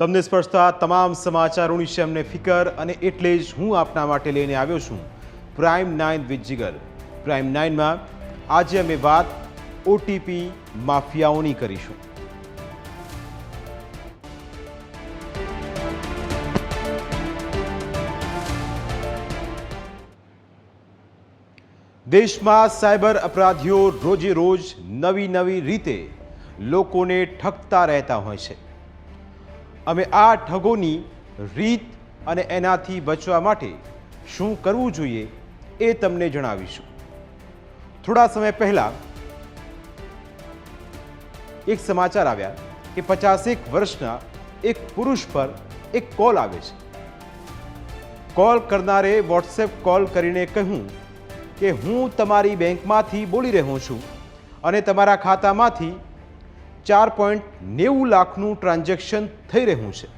તમને સ્પર્શતા તમામ સમાચારોની છે અમને ફિકર અને એટલે જ હું આપના માટે લઈને આવ્યો છું. Prime nine with Jigar. Prime નાઇનમાં આજે અમે વાત ઓટીપી માફિયાઓની કરીશું. દેશમાં સાયબર અપરાધીઓ રોજે રોજ નવી નવી રીતે લોકોને ઠગતા રહેતા હોય છે. અમે આ ઠગોની રીત અને એનાથી બચવા માટે શું કરવું જોઈએ એ તમને જણાવીશું. થોડા સમય પહેલા એક સમાચાર આવ્યા કે પચાસેક વર્ષના એક પુરુષ પર એક કોલ આવે છે. કોલ કરનારે વોટ્સએપ કોલ કરીને કહ્યું કે હું તમારી બેંકમાંથી બોલી રહ્યો છું અને તમારા ખાતામાંથી ચાર પોઈન્ટ નેવું લાખનું ટ્રાન્ઝેક્શન થઈ રહ્યું છે.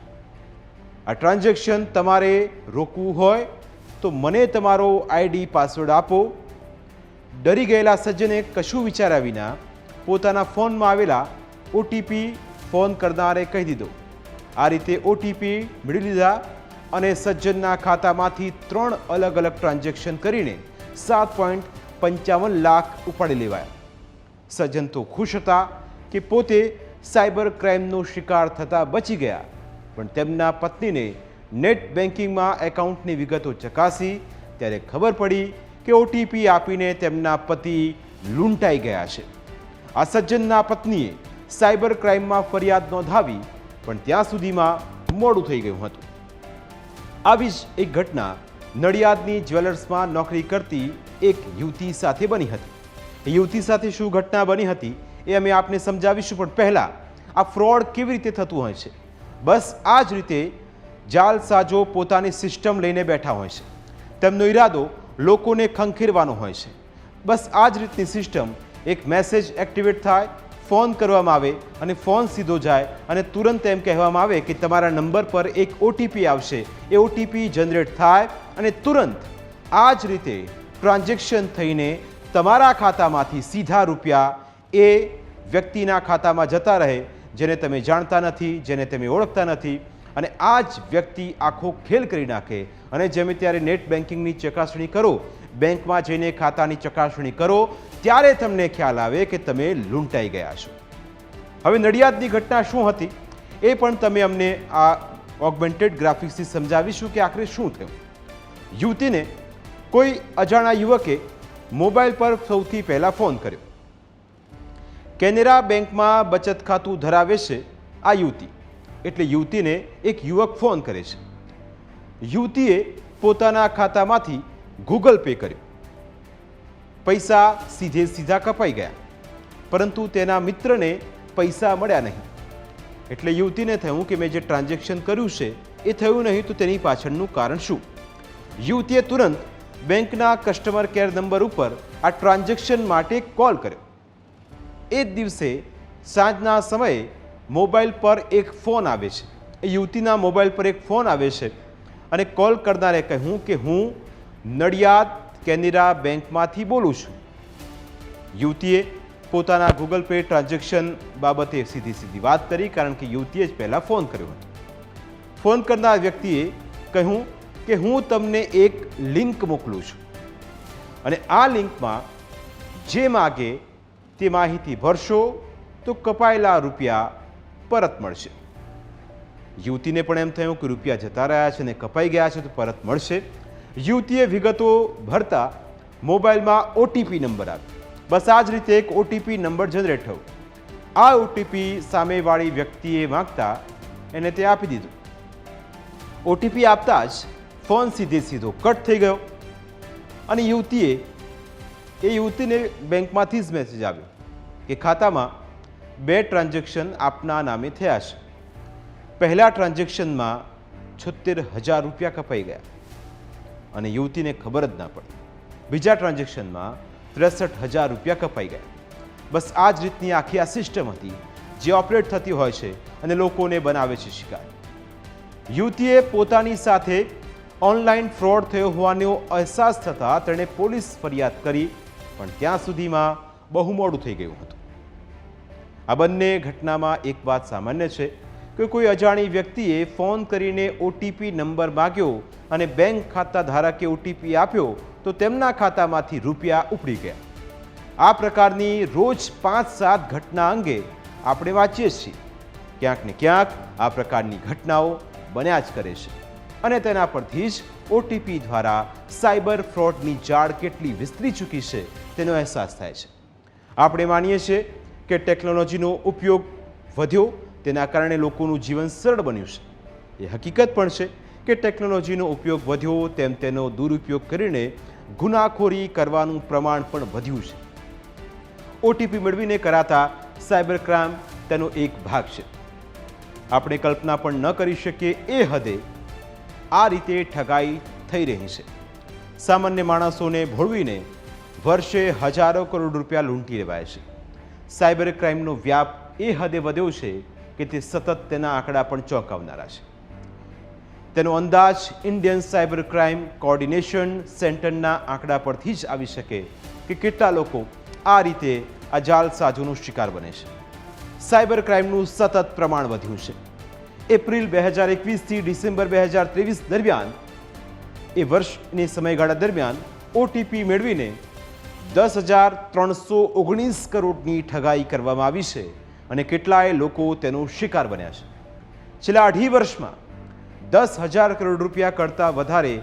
આ ટ્રાન્ઝેક્શન તમારે રોકવું હોય તો મને તમારો આઈડી પાસવર્ડ આપો. ડરી ગયેલા સજ્જને કશું વિચાર્યા વિના પોતાના ફોનમાં આવેલા ઓટીપી ફોન કરનારે કહી દીધો. આ રીતે ઓટીપી મેળવી લીધા અને સજ્જનના ખાતામાંથી ત્રણ અલગ અલગ ટ્રાન્ઝેક્શન કરીને સાત પોઈન્ટ પંચાવન લાખ ઉપાડી લેવાયા. સજ્જન તો ખુશ હતા કે પોતે સાયબર ક્રાઇમનો શિકાર થતા બચી ગયા. પણ તેમના પત્નીને નેટ બેન્કિંગમાં એકાઉન્ટની વિગતો ચકાસી ત્યારે ખબર પડી કે ઓટીપી આપીને તેમના પતિ લૂંટાઈ ગયા છે. આ સજ્જનના પત્નીએ સાયબર ક્રાઇમમાં ફરિયાદ નોંધાવી પણ ત્યાં સુધીમાં મોડું થઈ ગયું હતું. આવી જ એક ઘટના નડિયાદની જ્વેલર્સમાં નોકરી કરતી એક યુવતી સાથે બની હતી. યુવતી સાથે શું ઘટના બની હતી એ અમે આપને સમજાવીશું, પણ પહેલાં આ ફ્રોડ કેવી રીતે થતું હોય છે? બસ આ જ રીતે જાલસાજો પોતાની સિસ્ટમ લઈને બેઠા હોય છે. તેમનો ઈરાદો લોકોને ખંખેરવાનો હોય છે. બસ આ જ રીતની સિસ્ટમ એક મેસેજ એક્ટિવેટ થાય, ફોન કરવામાં આવે અને ફોન સીધો જાય અને તુરંત એમ કહેવામાં આવે કે તમારા નંબર પર એક ઓટીપી આવશે. એ ઓટીપી જનરેટ થાય અને તુરંત આ જ રીતે ટ્રાન્ઝેક્શન થઈને તમારા ખાતામાંથી સીધા રૂપિયા એ વ્યક્તિના ખાતામાં જતા રહે, જેને તમે જાણતા નથી, જેને તમે ઓળખતા નથી, અને આ જ વ્યક્તિ આખો ખેલ કરી નાખે. અને જેમે ત્યારે નેટ બેન્કિંગની ચકાસણી કરો, બેંકમાં જઈને ખાતાની ચકાસણી કરો, ત્યારે તમને ખ્યાલ આવે કે તમે લૂંટાઈ ગયા છો. હવે નડિયાદની ઘટના શું હતી? એ પણ તમે અમને આ ઓગમેન્ટેડ ગ્રાફિક્સથી સમજાવીશું કે આખરે શું થયું. યુવતીને કોઈ અજાણા યુવકે મોબાઈલ પર સૌથી પહેલાં ફોન કર્યો. કેનેરા બેંકમાં બચત ખાતું ધરાવે છે આ યુવતી. એટલે યુવતીને એક યુવક ફોન કરે છે. યુવતીએ પોતાના ખાતામાંથી ગૂગલ પે કર્યો. પૈસા સીધે સીધા કપાઈ ગયા, પરંતુ તેના મિત્રને પૈસા મળ્યા નહીં. એટલે યુવતીને થયું કે મેં જે ટ્રાન્ઝેક્શન કર્યું છે, એ થયું નહીં તો તેની પાછળનું કારણ શું? યુવતીએ તુરંત બેંકના કસ્ટમર કેર નંબર ઉપર આ ટ્રાન્ઝેક્શન માટે કોલ કર્યો. એ જ દિવસે સાંજના સમયે મોબાઈલ પર એક ફોન આવે છે. એ યુવતીના મોબાઈલ પર એક ફોન આવે છે અને કોલ કરનારે કહ્યું કે હું નડિયાદ કેનેરા બેંકમાંથી બોલું છું. યુવતીએ પોતાના ગૂગલ પે ટ્રાન્ઝેક્શન બાબતે સીધી સીધી વાત કરી કારણ કે યુવતીએ જ પહેલાં ફોન કર્યો હતો. ફોન કરનાર વ્યક્તિએ કહ્યું કે હું તમને એક લિંક મોકલું છું. અને આ લિંકમાં જે માગે તે માહિતી ભરશો તો કપાયેલા રૂપિયા પરત મળશે. યુવતીને પણ એમ થયું કે રૂપિયા જતા રહ્યા છે અને કપાઈ ગયા છે તો પરત મળશે. યુવતીએ વિગતો ભરતા મોબાઈલમાં ઓટીપી નંબર આવ્યો બસ આ જ રીતે એક ઓટીપી નંબર જનરેટ થયો. આ ઓટીપી સામેવાળી વ્યક્તિએ માંગતા એને તે આપી દીધું. ઓટીપી આપતા જ ફોન સીધે સીધો કટ થઈ ગયો અને યુવતીએ એ યુવતીને બેંકમાંથી જ મેસેજ આવ્યો કે, ખાતામાં બે ટ્રાન્ઝેક્શન આપના નામે થયા છે. પહેલા ટ્રાન્ઝેક્શનમાં છોતેર હજાર રૂપિયા કપાઈ ગયા અને યુવતીને ખબર જ ના પડી. બીજા ટ્રાન્ઝેક્શનમાં ત્રેસઠ હજાર રૂપિયા કપાઈ ગયા. બસ આ જ રીતની આખી આ સિસ્ટમ હતી જે ઓપરેટ થતી હોય છે અને લોકોને બનાવે છે શિકાર. યુવતીએ પોતાની સાથે ઓનલાઈન ફ્રોડ થયો હોવાનો અહેસાસ થતાં તેણે પોલીસ ફરિયાદ કરી પણ ત્યાં સુધીમાં બહુ મોડું થઈ ગયું હતું. આ બંને ઘટનામાં એક વાત સામાન્ય છે કે કોઈ અજાણી વ્યક્તિએ ફોન કરીને ઓટીપી નંબર માગ્યો અને બેંક ખાતા ધારકે ઓટીપી આપ્યો તો તેમના ખાતામાંથી રૂપિયા ઉપડી ગયા. આ પ્રકારની રોજ પાંચ સાત ઘટના અંગે આપણે વાંચીએ છીએ. ક્યાંક ને ક્યાંક આ પ્રકારની ઘટનાઓ બન્યા જ કરે છે. અને તેના પરથી જ ઓટીપી દ્વારા સાયબર ફ્રોડની જાળ કેટલી વિસ્તરી ચૂકી છે તેનો અહેસાસ થાય છે. આપણે માનીએ છીએ કે ટેકનોલોજીનો ઉપયોગ વધ્યો, તેના કારણે લોકોનું જીવન સરળ બન્યું છે. એ હકીકત પણ છે કે ટેકનોલોજીનો ઉપયોગ વધ્યો તેમ તેનો દુરુપયોગ કરીને ગુનાખોરી કરવાનું પ્રમાણ પણ વધ્યું છે. ઓટીપી મેળવીને કરાતા સાયબર ક્રાઇમ તેનો એક ભાગ છે. આપણે કલ્પના પણ ન કરી શકીએ એ હદે આ રીતે ઠગાઈ થઈ રહી છે. સામાન્ય માણસોને ભોળવીને વર્ષે હજારો કરોડ રૂપિયા લૂંટી લેવાય છે. સાયબર ક્રાઇમનો વ્યાપ એ હદે વધ્યો છે કે તે સતત તેના આંકડા પણ ચોંકાવનારા છે. તેનો અંદાજ ઇન્ડિયન સાયબર ક્રાઇમ કોઓર્ડિનેશન સેન્ટરના આંકડા પરથી જ આવી શકે કે કેટલા લોકો આ રીતે આ જાલસાજોનો શિકાર બને છે. સાયબર ક્રાઇમનું સતત પ્રમાણ વધ્યું છે. એપ્રિલ બે હજાર એકવીસથી ડિસેમ્બર બે હજાર ત્રેવીસ દરમિયાન. એ વર્ષની સમયગાળા દરમિયાન ઓટીપી મેળવીને દસ હજાર ત્રણસો ઓગણીસ કરોડની ઠગાઈ કરવામાં આવી છે અને કેટલાય લોકો તેનો શિકાર બન્યા છે. છેલ્લા અઢી વર્ષમાં દસ હજાર કરોડ રૂપિયા કરતાં વધારે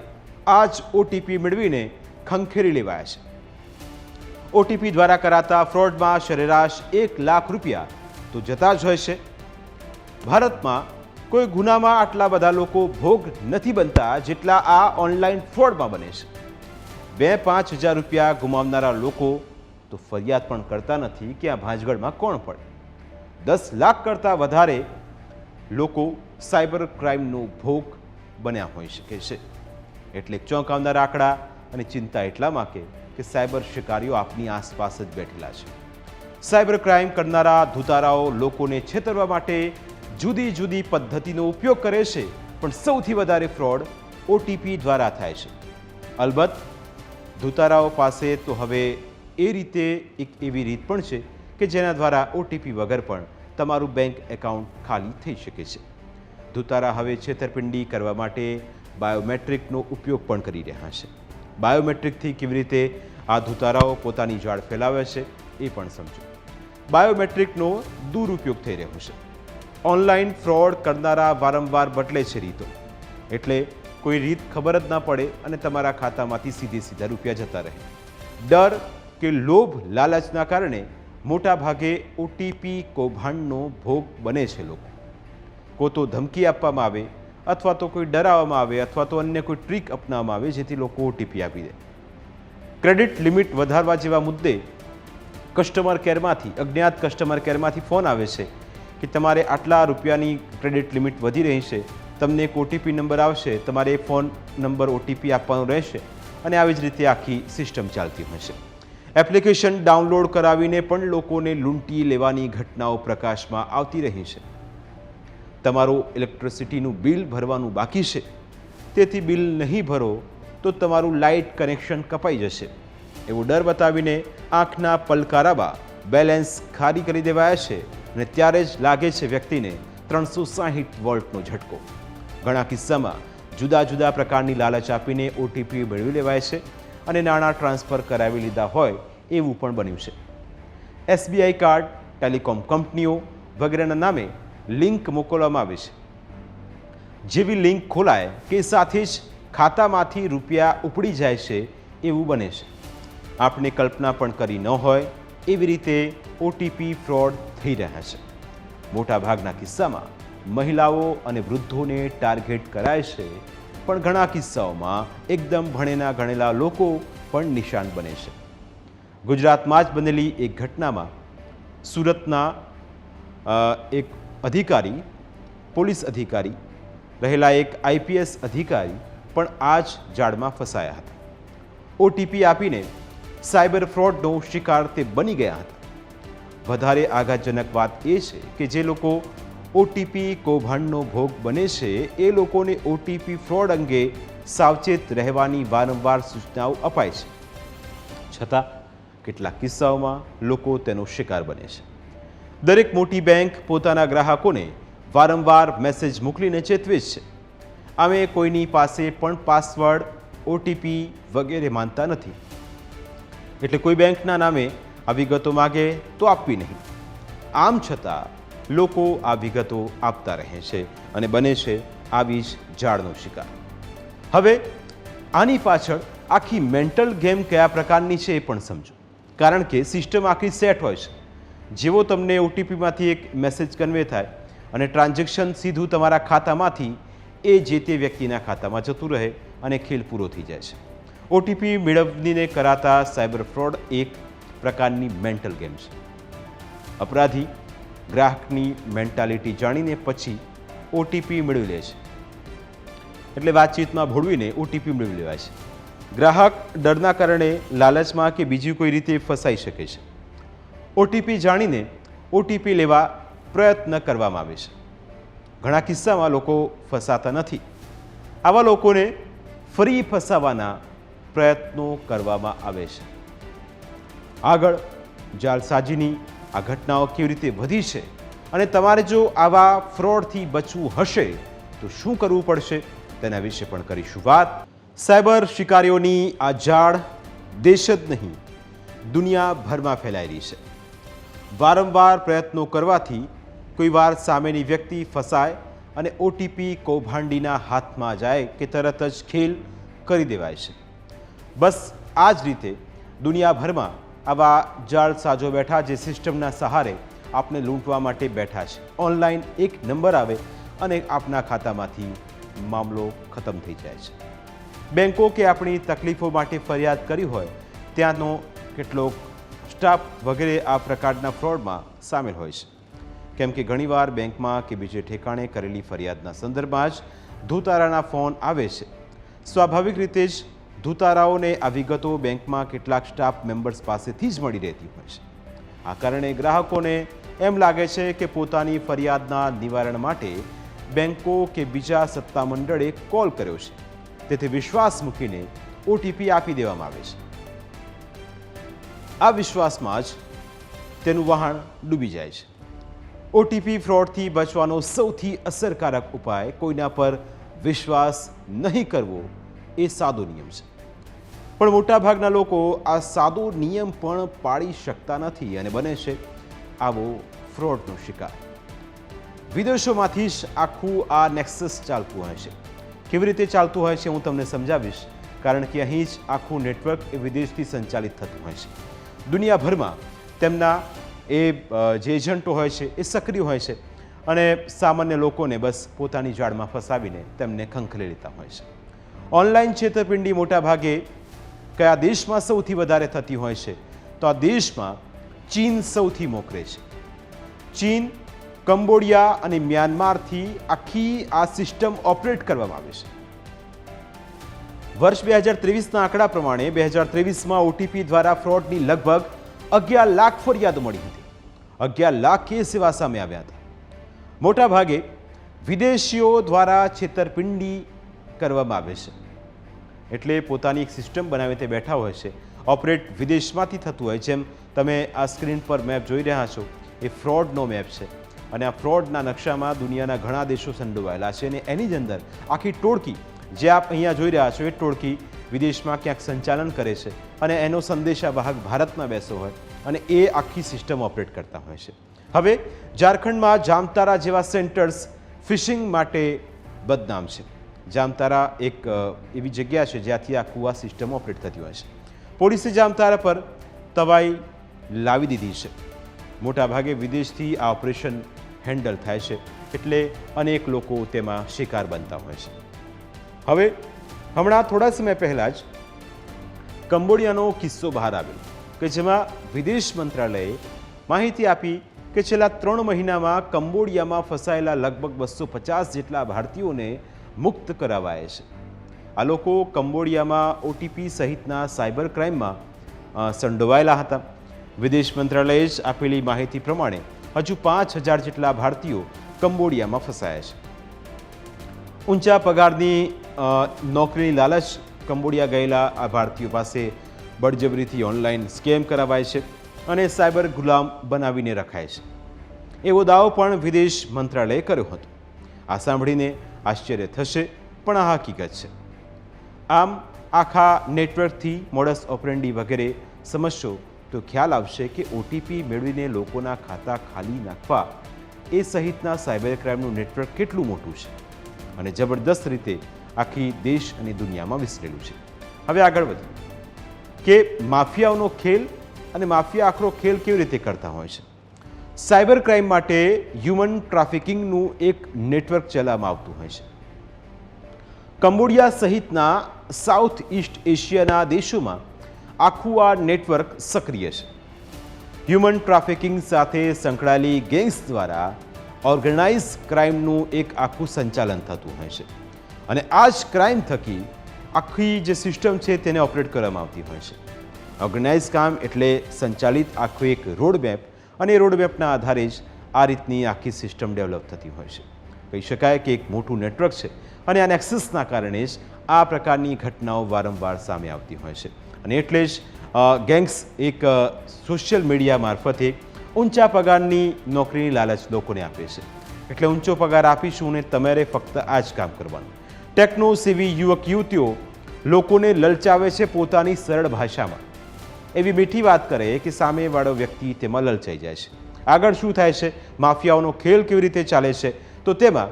આ જ ઓટીપી મેળવીને ખંખેરી લેવાયા છે. ઓટીપી દ્વારા કરાતા ફ્રોડમાં સરેરાશ એક લાખ રૂપિયા તો જતા જ હોય છે. ભારતમાં કોઈ ગુનામાં આટલા બધા લોકો ભોગ નથી બનતા જેટલા આ ઓનલાઈન ફ્રોડમાં બને છે. બે પાંચ હજાર રૂપિયા ગુમાવનારા લોકો તો ફરિયાદ પણ કરતા નથી કે આ ભાંજગઢમાં કોણ પડે. દસ લાખ કરતાં વધારે લોકો સાયબર ક્રાઇમનો ભોગ બન્યા હોઈ શકે છે. એટલે ચોંકાવનારા આંકડા અને ચિંતા એટલામાં કે કે સાયબર શિકારીઓ આપની આસપાસ જ બેઠેલા છે. સાયબર ક્રાઇમ કરનારા ધુતારાઓ લોકોને છેતરવા માટે જુદી જુદી પદ્ધતિનો ઉપયોગ કરે છે, પણ સૌથી વધારે ફ્રોડ ઓટીપી દ્વારા થાય છે. અલબત્ત, ધુતારાઓ પાસે તો હવે એ રીતે એક એવી રીત પણ છે કે જેના દ્વારા ઓટીપી વગર પણ તમારું બેંક એકાઉન્ટ ખાલી થઈ શકે છે. ધુતારા હવે છેતરપિંડી કરવા માટે બાયોમેટ્રિકનો ઉપયોગ પણ કરી રહ્યા છે. બાયોમેટ્રિકથી કેવી રીતે આ ધુતારાઓ પોતાની જાળ ફેલાવે છે એ પણ સમજો. બાયોમેટ્રિકનો દુરુપયોગ થઈ રહ્યો છે. ઓનલાઈન ફ્રોડ કરનારા વારંવાર બદલે છે રીતો. એટલે કોઈ રીત ખબર જ ના પડે અને તમારા ખાતામાંથી સીધે સીધા રૂપિયા જતા રહે. ડર કે લોભ લાલચના કારણે મોટા ભાગે ઓટીપી કૌભાંડનો ભોગ બને છે લોકો. કો તો ધમકી આપવામાં આવે અથવા તો કોઈ ડરાવવામાં આવે અથવા તો અન્ય કોઈ ટ્રીક અપનાવવામાં આવે જેથી લોકો ઓટીપી આપી દે. ક્રેડિટ લિમિટ વધારવા જેવા મુદ્દે કસ્ટમર કેરમાંથી, અજ્ઞાત કસ્ટમર કેરમાંથી ફોન આવે છે. કે તમારે આટલા રૂપિયાની ક્રેડિટ લિમિટ વધી રહી છે તમને એક ઓટીપી નંબર આવશે, તમારે એ ફોન નંબર ઓટીપી આપવાનો રહેશે અને આવી જ રીતે આખી સિસ્ટમ ચાલતી છે. એપ્લિકેશન ડાઉનલોડ કરાવીને પણ લોકોને લૂંટી લેવાની ઘટનાઓ પ્રકાશમાં આવતી રહી છે. તમારું ઇલેક્ટ્રિસિટીનું બિલ ભરવાનું બાકી છે. તેથી બિલ નહીં ભરો તો તમારું લાઇટ કનેક્શન કપાઈ જશે. એવો ડર બતાવીને આંખના પલકારામાં બેલેન્સ ખાલી કરી દેવાયા છે. અને ત્યારે જ લાગે છે વ્યક્તિને ત્રણસો સાહીઠ વોલ્ટનો ઝટકો. ઘણા કિસ્સામાં જુદા જુદા પ્રકારની લાલચ આપીને ઓટીપી મેળવી લેવાય છે અને નાણાં ટ્રાન્સફર કરાવી લીધા હોય એવું પણ બન્યું છે. એસબીઆઈ કાર્ડ, ટેલિકોમ કંપનીઓ વગેરેના નામે લિંક મોકલવામાં આવે છે. જેવી લિંક ખોલાય કે સાથે જ ખાતામાંથી રૂપિયા ઉપડી જાય છે એવું બને છે. આપણે કલ્પના પણ કરી ન હોય એવી રીતે ઓટીપી ફ્રોડ થઈ રહ્યા છે. મોટાભાગના કિસ્સામાં મહિલાઓ અને વૃદ્ધોને ટાર્ગેટ કરાય છે, પણ ઘણા કિસ્સાઓમાં એકદમ ભણેલા ગણેલા લોકો પણ નિશાન બને છે. ગુજરાતમાં જ બનેલી એક ઘટનામાં સુરતના એક અધિકારી, પોલીસ અધિકારી, રહેલા એક આઈપીએસ અધિકારી પણ આ જ જાળમાં ફસાયા હતા. ઓટીપી આપીને સાયબર ફ્રોડનો શિકાર તે બની ગયા હતા. વધારે આઘાતજનક વાત એ છે કે જે લોકો ઓટીપી કૌભાંડનો ભોગ બને છે, એ લોકોને ઓટીપી ફ્રોડ અંગે સાવચેત રહેવાની વારંવાર સૂચનાઓ અપાય છે. છતાં, કેટલાક કિસ્સાઓમાં લોકો તેનો શિકાર બને છે. દરેક મોટી બેંક પોતાના ગ્રાહકોને વારંવાર મેસેજ મોકલીને ચેતવે છે. અમે કોઈની પાસે પણ પાસવર્ડ ઓટીપી વગેરે માનતા નથી. એટલે કોઈ બેંકના નામે આ વિગતો માગે તો આપવી નહીં. આમ છતાં લોકો આ વિગતો આપતા રહે છે અને બને છે આવી જ જાળનો શિકાર. હવે આની પાછળ આખી મેન્ટલ ગેમ કયા પ્રકારની છે એ પણ સમજો. કારણ કે સિસ્ટમ આખી સેટ હોય છે. જેવો તમને ઓટીપીમાંથી એક મેસેજ કન્વે થાય અને ટ્રાન્ઝેક્શન સીધું તમારા ખાતામાંથી એ જે તે વ્યક્તિના ખાતામાં જતું રહે અને ખેલ પૂરો થઈ જાય છે. ઓટીપી મેળવણીને કરાતા સાયબર ફ્રોડ એક પ્રકારની મેન્ટલ ગેમ છે. અપરાધી ગ્રાહકની મેન્ટાલિટી જાણીને પછી ઓટીપી મેળવી લે છે. એટલે વાતચીતમાં ભોળવીને ઓટીપી મેળવી લેવાય છે. ગ્રાહક ડરના કારણે લાલચમાં કે બીજી કોઈ રીતે ફસાઈ શકે છે. ઓટીપી જાણીને ઓટીપી લેવા પ્રયત્ન કરવામાં આવે છે. ઘણા કિસ્સામાં લોકો ફસાતા નથી. આવા લોકોને ફરી ફસાવાના પ્રયત્નો કરવામાં આવે છે. આગળ, જાલસાજીની આ ઘટનાઓ કેવી રીતે વધી છે અને તમારે જો આવા ફ્રોડથી બચવું હશે, તો શું કરવું પડશે? તેના વિશે પણ કરીશું વાત. સાયબર શિકારીઓની આ જાળ દેશ જ નહીં, દુનિયાભરમાં ફેલાઈ રહી છે. વારંવાર પ્રયત્નો કરવાથી કોઈવાર સામેની વ્યક્તિ ફસાય અને ઓટીપી કૌભાંડીના હાથમાં જાય કે તરત જ ખેલ કરી દેવાય છે. બસ આ જ રીતે દુનિયાભરમાં આવા જાળ સાજો બેઠા જે સિસ્ટમના સહારે આપને લૂંટવા માટે બેઠા છે. ઓનલાઈન એક નંબર આવે અને આપના ખાતામાંથી મામલો ખતમ થઈ જાય છે. બેન્કો કે આપણી તકલીફો માટે ફરિયાદ કરી હોય, ત્યાંનો કેટલોક સ્ટાફ વગેરે આ પ્રકારના ફ્રોડમાં સામેલ હોય છે. કેમ કે ઘણીવાર બેંકમાં કે બીજે ઠેકાણે કરેલી ફરિયાદના સંદર્ભમાં જ ધૂતારાના ફોન આવે છે. સ્વાભાવિક રીતે જ ધૂતારાઓને આ વિગતો બેંકમાં કેટલાક સ્ટાફ મેમ્બર્સ પાસેથી જ મળી રહેતી હોય છે. આ કારણે ગ્રાહકોને એમ લાગે છે કે પોતાની ફરિયાદના નિવારણ માટે બેંકો કે બીજા સત્તામંડળે કોલ કર્યો છે. તેથી વિશ્વાસ મૂકીને ઓટીપી આપી દેવામાં આવે છે. આ વિશ્વાસમાં જ તેનું વહાણ ડૂબી જાય છે. ઓટીપી ફ્રોડથી બચવાનો સૌથી અસરકારક ઉપાય કોઈના પર વિશ્વાસ નહીં કરવો એ સાદો નિયમ છે. પણ મોટાભાગના લોકો આ સાદો નિયમ પણ પાળી શકતા નથી અને બને છે આવો ફ્રોડનો શિકાર. વિદેશોમાંથી જ આખું આ નેક્સસ ચાલતું હોય છે. કેવી રીતે ચાલતું હોય છે હું તમને સમજાવીશ, કારણ કે અહીં જ આખું નેટવર્ક એ વિદેશથી સંચાલિત થતું હોય છે. દુનિયાભરમાં તેમના એ જે એજન્ટો હોય છે એ સક્રિય હોય છે અને સામાન્ય લોકોને બસ પોતાની જાળમાં ફસાવીને તેમને ખંખલી લેતા હોય છે. ઓનલાઈન છેતરપિંડી મોટાભાગે કયા દેશમાં સૌથી વધારે થતી હોય છે. તો આ દેશમાં ચીન સૌથી મોખરે છે. ચીન, કંબોડિયા અને મ્યાનમારથી આખી આ સિસ્ટમ ઓપરેટ કરવામાં આવે છે. વર્ષ બે હજાર ત્રેવીસના આંકડા પ્રમાણે બે હજાર ત્રેવીસમાં ઓટીપી દ્વારા ફ્રોડની લગભગ અગિયાર લાખ ફરિયાદો મળી હતી. અગિયાર લાખ કેસ એવા સામે આવ્યા હતા. મોટાભાગે વિદેશીઓ દ્વારા છેતરપિંડી કરવામાં આવે છે. એટલે પોતાની એક સિસ્ટમ બનાવી તે બેઠા હોય છે. ઓપરેટ વિદેશમાંથી થતું હોય, જેમ તમે આ સ્ક્રીન પર મેપ જોઈ રહ્યા છો, એ ફ્રોડનો મેપ છે. અને આ ફ્રોડના નકશામાં દુનિયાના ઘણા દેશો સંડોવાયેલા છે અને એની જ અંદર આખી ટોળકી, જે આપ અહીંયા જોઈ રહ્યા છો, એ ટોળકી વિદેશમાં ક્યાંક સંચાલન કરે છે અને એનો સંદેશાવાહક ભારતમાં બેસો હોય અને એ આખી સિસ્ટમ ઓપરેટ કરતા હોય છે. હવે ઝારખંડમાં જામતારા જેવા સેન્ટર્સ ફિશિંગ માટે બદનામ છે. જામતારા એક એવી જગ્યા છે જ્યાંથી આ સિસ્ટમ ઓપરેટ થતી હોય છે. પોલીસે જામતારા પર તવાઈ લાવી દીધી છે. મોટાભાગે વિદેશથી આ ઓપરેશન હેન્ડલ થાય છે એટલે અનેક લોકો તેમાં શિકાર બનતા હોય છે. હવે, હમણાં થોડા સમય પહેલાં જ કંબોડિયાનો કિસ્સો બહાર આવ્યો કે જેમાં વિદેશ મંત્રાલયે માહિતી આપી કે છેલ્લા ત્રણ મહિનામાં કંબોડિયામાં ફસાયેલા લગભગ બસો પચાસ જેટલા ભારતીયોને મુક્ત કરાવાયા છે. આ લોકો કંબોડિયામાં ઓટીપી સહિતના સાયબર ક્રાઇમમાં સંડોવાયેલા હતા. વિદેશ મંત્રાલયે જ આપેલી માહિતી પ્રમાણે હજુ પાંચ હજાર જેટલા ભારતીયો કંબોડિયામાં ફસાયા છે. ઊંચા પગારની નોકરીની લાલચ કંબોડિયા ગયેલા આ ભારતીયો પાસે બળજબરીથી ઓનલાઈન સ્કેમ કરાવાય છે અને સાયબર ગુલામ બનાવીને રખાય છે. એવો દાવો પણ વિદેશ મંત્રાલયે કર્યો હતો. આ સાંભળીને આશ્ચર્ય થશે, પણ આ હકીકત છે. આમ, આખા નેટવર્કથી મોડસ ઓપરેન્ડી વગેરે સમજશો તો ખ્યાલ આવશે કે ઓટીપી મેળવીને લોકોના ખાતા ખાલી નાખવા એ સહિતના સાયબર ક્રાઇમનું નેટવર્ક કેટલું મોટું છે અને જબરદસ્ત રીતે આખી દેશ અને દુનિયામાં વિસ્તરેલું છે. હવે આગળ વધીએ. કે માફિયાઓનો ખેલ અને માફિયા આખરો ખેલ કેવી રીતે કરતા હોય છે? સાયબર ક્રાઇમ માટે હ્યુમન ટ્રાફિકિંગનું એક નેટવર્ક ચલાવવામાં આવતું હોય છે. કંબોડિયા સહિતના સાઉથ ઇસ્ટ એશિયાના દેશોમાં આખું આ નેટવર્ક સક્રિય છે. હ્યુમન ટ્રાફિકિંગ સાથે સંકળાયેલી ગેંગ્સ દ્વારા ઓર્ગેનાઇઝ ક્રાઇમનું એક આખું સંચાલન થતું હોય છે અને આ જ ક્રાઇમ થકી આખી જે સિસ્ટમ છે તેને ઓપરેટ કરવામાં આવતી હોય છે. ઓર્ગેનાઇઝ કામ એટલે સંચાલિત આખું એક રોડમેપ અને રોડમેપના આધારે જ આ રીતની આખી સિસ્ટમ ડેવલપ થતી હોય છે. કહી શકાય કે એક મોટું નેટવર્ક છે અને આ નેક્સિસના કારણે જ આ પ્રકારની ઘટનાઓ વારંવાર સામે આવતી હોય છે. અને એટલે જ ગેંગ્સ એક સોશિયલ મીડિયા મારફતે ઊંચા પગારની નોકરીની લાલચ લોકોને આપે છે. એટલે ઊંચો પગાર આપીશું અને તમારે ફક્ત આ જ કામ કરવાનું. ટેકનો સેવી યુવક યુવતીઓ લોકોને લલચાવે છે પોતાની સરળ ભાષામાં. એવી મીઠી વાત કરે કે સામેવાળો વ્યક્તિ તેમાં લલચાઈ જાય છે. આગળ શું થાય છે? માફિયાઓનો ખેલ કેવી રીતે ચાલે છે? તો તેમાં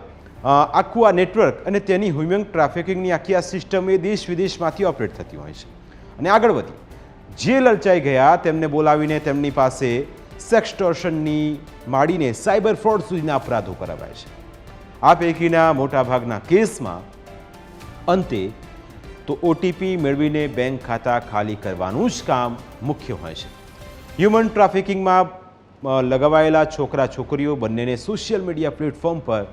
આખું આ નેટવર્ક અને તેની હ્યુમન ટ્રાફિકિંગની આખી આ સિસ્ટમ એ દેશ વિદેશમાંથી ઓપરેટ થતી હોય છે. અને આગળ વધી. જે લલચાઈ ગયા તેમને બોલાવીને તેમની પાસે સેક્સટોર્શનની માંડીને સાયબર ફ્રોડ સુધીના અપરાધો કરાવાય છે. આ પૈકીના મોટાભાગના કેસમાં અંતે તો ઓટીપી મેળવીને બેંક ખાતા ખાલી કરવાનું જ કામ મુખ્ય હોય છે. હ્યુમન ટ્રાફિકિંગમાં લગાવાયેલા છોકરા છોકરીઓ બંનેને સોશિયલ મીડિયા પ્લેટફોર્મ પર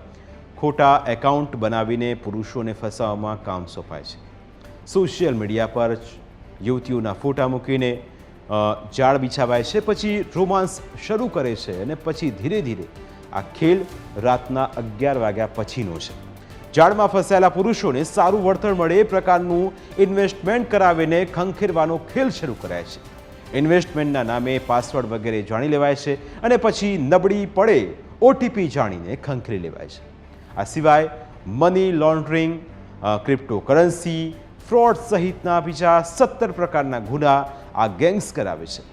ખોટા એકાઉન્ટ બનાવીને પુરુષોને ફસાવવામાં કામ સોંપાય છે. સોશિયલ મીડિયા પર યુવતીઓના ફોટા મૂકીને જાળ બિછાવાય છે, પછી રોમાન્સ શરૂ કરે છે અને પછી ધીરે ધીરે આ ખેલ રાતના અગિયાર વાગ્યા પછીનો છે. જાળમાં ફસાયેલા પુરુષોને સારું વળતર મળે એ પ્રકારનું ઇન્વેસ્ટમેન્ટ કરાવીને ખંખેરવાનો ખેલ શરૂ કરાય છે. ઇન્વેસ્ટમેન્ટના નામે પાસવર્ડ વગેરે જાણી લેવાય છે અને પછી નબળી પડે ઓટીપી જાણીને ખંખેરી લેવાય છે. આ સિવાય મની લોન્ડરિંગ ક્રિપ્ટોકરન્સી ફ્રોડ સહિતના બીજા સત્તર પ્રકારના ગુના આ ગેંગ્સ કરાવે છે.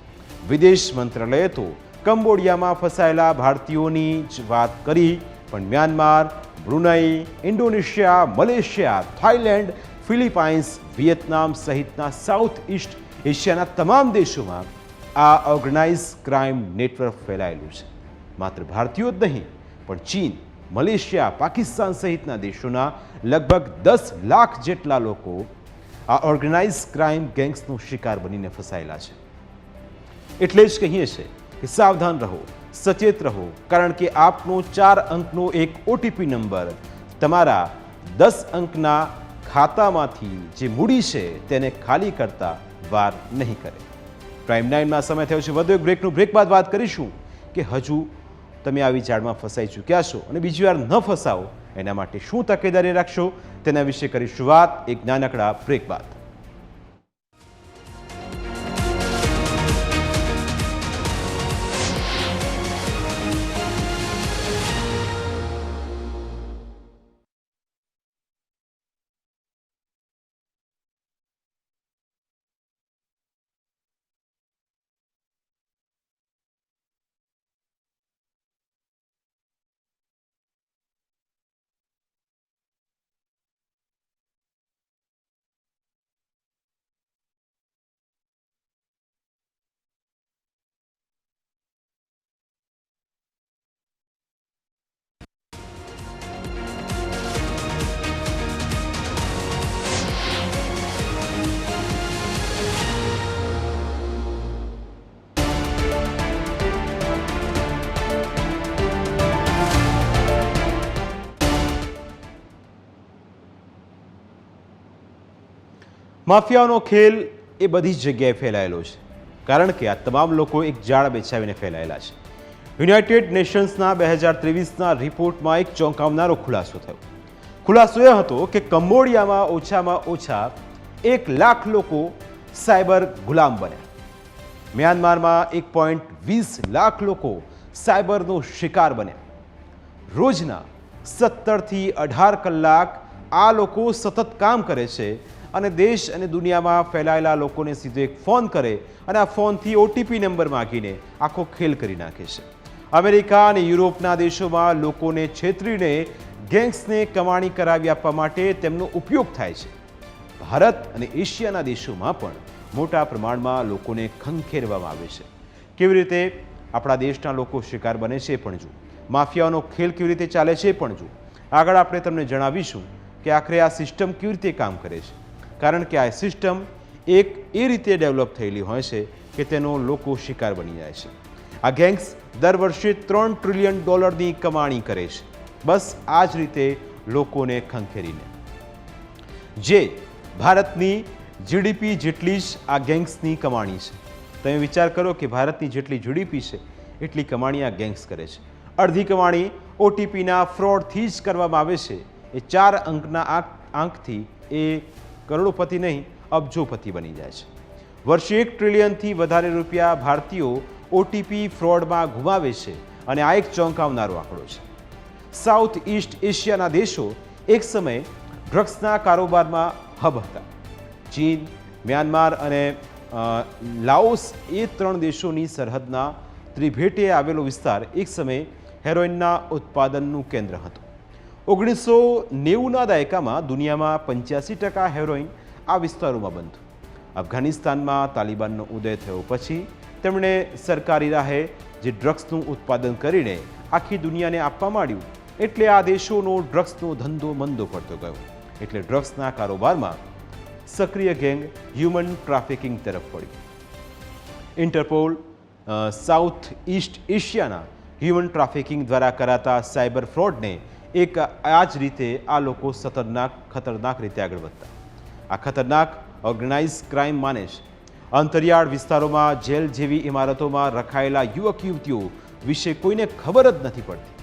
વિદેશ મંત્રાલયે તો કંબોડિયામાં ફસાયેલા ભારતીયોની જ વાત કરી, પણ Myanmar Brunei, Indonesia, Malaysia, Thailand, Philippines, Vietnam સહિતના સાઉથ ઇસ્ટ એશિયાના તમામ દેશોમાં આ ઓર્ગેનાઇઝ ક્રાઇમ નેટવર્ક ફેલાયેલું છે. માત્ર ભારતીયો જ નહીં, પણ ચીન, મલેશિયા, પાકિસ્તાન સહિતના દેશોના લગભગ દસ લાખ જેટલા લોકો આ ઓર્ગેનાઇઝ ક્રાઇમ ગેંગ્સનો શિકાર બનીને ફસાયેલા છે. એટલે જ કહીએ છીએ કે સાવધાન રહો. સચેત રહો, કારણ કે આપનો ચાર અંકનો એક ઓટીપી નંબર તમારા દસ અંકના ખાતામાંથી જે મૂડી છે તેને ખાલી કરતા વાર નહીં કરે. પ્રાઇમ નાઇનમાં સમય થયો છે, વધુ એક બ્રેકનું બ્રેક બાદ વાત કરીશું કે હજુ તમે આવી ઝાડમાં ફસાઈ ચૂક્યા છો અને બીજી વાર ન ફસાવો, એના માટે શું તકેદારી રાખશો તેના વિશે કરીશું વાત, એક નાનકડા બ્રેક બાદ. માફિયાઓનો ખેલ એ બધી જ જગ્યાએ ફેલાયેલો છે. કારણ કે આ તમામ લોકો એક જાળ બેચાવીને ફેલાયેલા છે. યુનાઇટેડ નેશન્સના બે હજાર ત્રેવીસના રિપોર્ટમાં એક ચોંકાવનારો ખુલાસો થયો. ખુલાસો એ હતો કે કંબોડિયામાં ઓછામાં ઓછા એક લાખ લોકો સાયબર ગુલામ બન્યા. મ્યાનમારમાં એક પોઈન્ટ વીસ લાખ લોકો સાયબરનો શિકાર બન્યા. રોજના સત્તરથી અઢાર કલાક આ લોકો સતત કામ કરે છે અને દેશ અને દુનિયામાં ફેલાયેલા લોકોને સીધો એક ફોન કરે અને આ ફોનથી ઓટીપી નંબર માગીને આખો ખેલ કરી નાખે છે. અમેરિકા અને યુરોપના દેશોમાં લોકોને છેતરીને ગેંગ્સને કમાણી કરાવી આપવા માટે તેમનો ઉપયોગ થાય છે. ભારત અને એશિયાના દેશોમાં પણ મોટા પ્રમાણમાં લોકોને ખંખેરવામાં આવે છે. કેવી રીતે? આપણા દેશના લોકો શિકાર બને છે પણ જુઓ માફિયાઓનો ખેલ કેવી રીતે ચાલે છે પણ જુઓ આગળ આપણે તમને જણાવીશું કે આખરે આ સિસ્ટમ કેવી રીતે કામ કરે છે. કારણ કે આ સિસ્ટમ એક એ રીતે ડેવલપ થયેલી હોય છે કે તેનો લોકો શિકાર બની જાય છે. આ ગેંગ્સ દર વર્ષે ત્રણ ટ્રિલિયન ડોલરની કમાણી કરે છે. બસ આ જ રીતે લોકોને ખંખેરીને. જે ભારતની જીડીપી જેટલી જ આ ગેંગ્સની કમાણી છે. તમે વિચાર કરો કે ભારતની જેટલી જીડીપી છે, એટલી કમાણી આ ગેંગ્સ કરે છે. અડધી કમાણી ઓટીપીના ફ્રોડથી જ કરવામાં આવે છે. એ ચાર અંકના આંક આંકથી એ કરોડોપતિ નહીં, અબજોપતિ બની જાય છે. વર્ષે એક ટ્રિલિયનથી વધારે રૂપિયા ભારતીયો ઓટીપી ફ્રોડમાં ગુમાવે છે અને આ એક ચોંકાવનારો આંકડો છે. સાઉથ ઇસ્ટ એશિયાના દેશો એક સમયે ડ્રગ્સના કારોબારમાં હબ હતા. ચીન, મ્યાનમાર અને લાઓસ એ ત્રણ દેશોની સરહદના ત્રિભેટે આવેલો વિસ્તાર એક સમયે હેરોઇનના ઉત્પાદનનું કેન્દ્ર હતું. ઓગણીસો નેવુંના દાયકામાં દુનિયામાં પંચ્યાસી ટકા હેરોઇન આ વિસ્તારોમાં બનતું અફઘાનિસ્તાનમાં તાલિબાનનો ઉદય થયો પછી તેમણે સરકારી રાહે જે ડ્રગ્સનું ઉત્પાદન કરીને આખી દુનિયાને આપવા માંડ્યું, એટલે આ દેશોનો ડ્રગ્સનો ધંધો મંદો પડતો ગયો. એટલે ડ્રગ્સના કારોબારમાં સક્રિય ગેંગ હ્યુમન ટ્રાફિકિંગ તરફ પડ્યું ઇન્ટરપોલ સાઉથ ઇસ્ટ એશિયાના હ્યુમન ટ્રાફિકિંગ દ્વારા કરાતા સાયબર ફ્રોડને એક આ જ રીતે આ લોકો ખતરનાક ખતરનાક રીતે આગળ વધતા. આ ખતરનાક ઓર્ગેનાઇઝ ક્રાઇમ માને છે. અંતરિયાળ વિસ્તારોમાં, જેલ જેવી ઇમારતોમાં રખાયેલા યુવક, યુવતીઓ વિશે કોઈને ખબર જ નથી પડતી.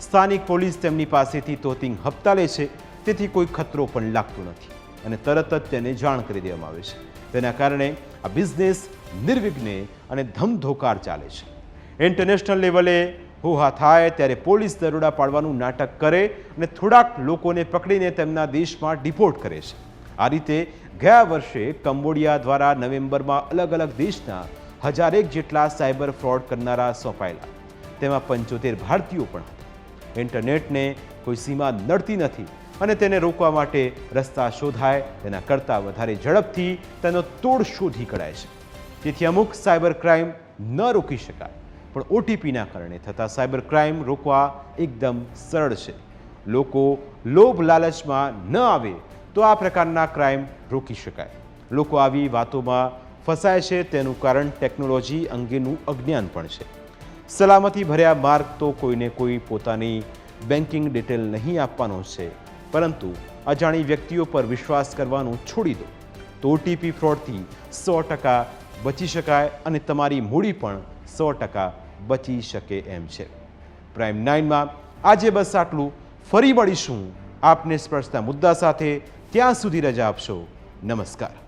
સ્થાનિક પોલીસ તેમની પાસેથી તોતિંગ હપ્તા લે છે, તેથી કોઈ ખતરો પણ લાગતો નથી અને તરત જ તેને જાણ કરી દેવામાં આવે છે. તેના કારણે આ બિઝનેસ નિર્વિઘ્ને અને ધમધોકાર ચાલે છે. ઇન્ટરનેશનલ લેવલે હોહા થાય ત્યારે પોલીસ દરોડા પાડવાનું નાટક કરે અને થોડાક લોકોને પકડીને તેમના દેશમાં ડિપોર્ટ કરે છે. આ રીતે ગયા વર્ષે કંબોડિયા દ્વારા નવેમ્બરમાં અલગ અલગ દેશના હજારેક જેટલા સાયબર ફ્રોડ કરનારા સોંપાયેલા. તેમાં પંચોતેર ભારતીયો પણ હતા. ઇન્ટરનેટને કોઈ સીમા નડતી નથી અને તેને રોકવા માટે રસ્તા શોધાય, તેના કરતાં વધારે ઝડપથી તેનો તોડ શોધી કઢાય છે. તેથી અમુક સાયબર ક્રાઇમ ન રોકી શકાય. પણ ઓટીપીના કારણે થતા સાયબર ક્રાઇમ રોકવા એકદમ સરળ છે. લોકો લોભ લાલચમાં ન આવે તો આ પ્રકારના ક્રાઇમ રોકી શકાય. લોકો આવી વાતોમાં ફસાય છે તેનું કારણ ટેકનોલોજી અંગેનું અજ્ઞાન પણ છે. સલામતી ભર્યા માર્ગ તો કોઈને કોઈ પોતાની બેન્કિંગ ડિટેલ નહીં આપવાનો છે, પરંતુ અજાણી વ્યક્તિઓ પર વિશ્વાસ કરવાનું છોડી દો. તો ઓટીપી ફ્રોડથી સો ટકા બચી શકાય અને તમારી મૂડી પણ સો ટકા બચી શકે એમ છે. પ્રાઇમ નાઇનમાં આજે બસ આટલું. ફરી મળીશું. આપને સ્પર્શતા મુદ્દા સાથે ત્યાં સુધી રજા આપશો. નમસ્કાર.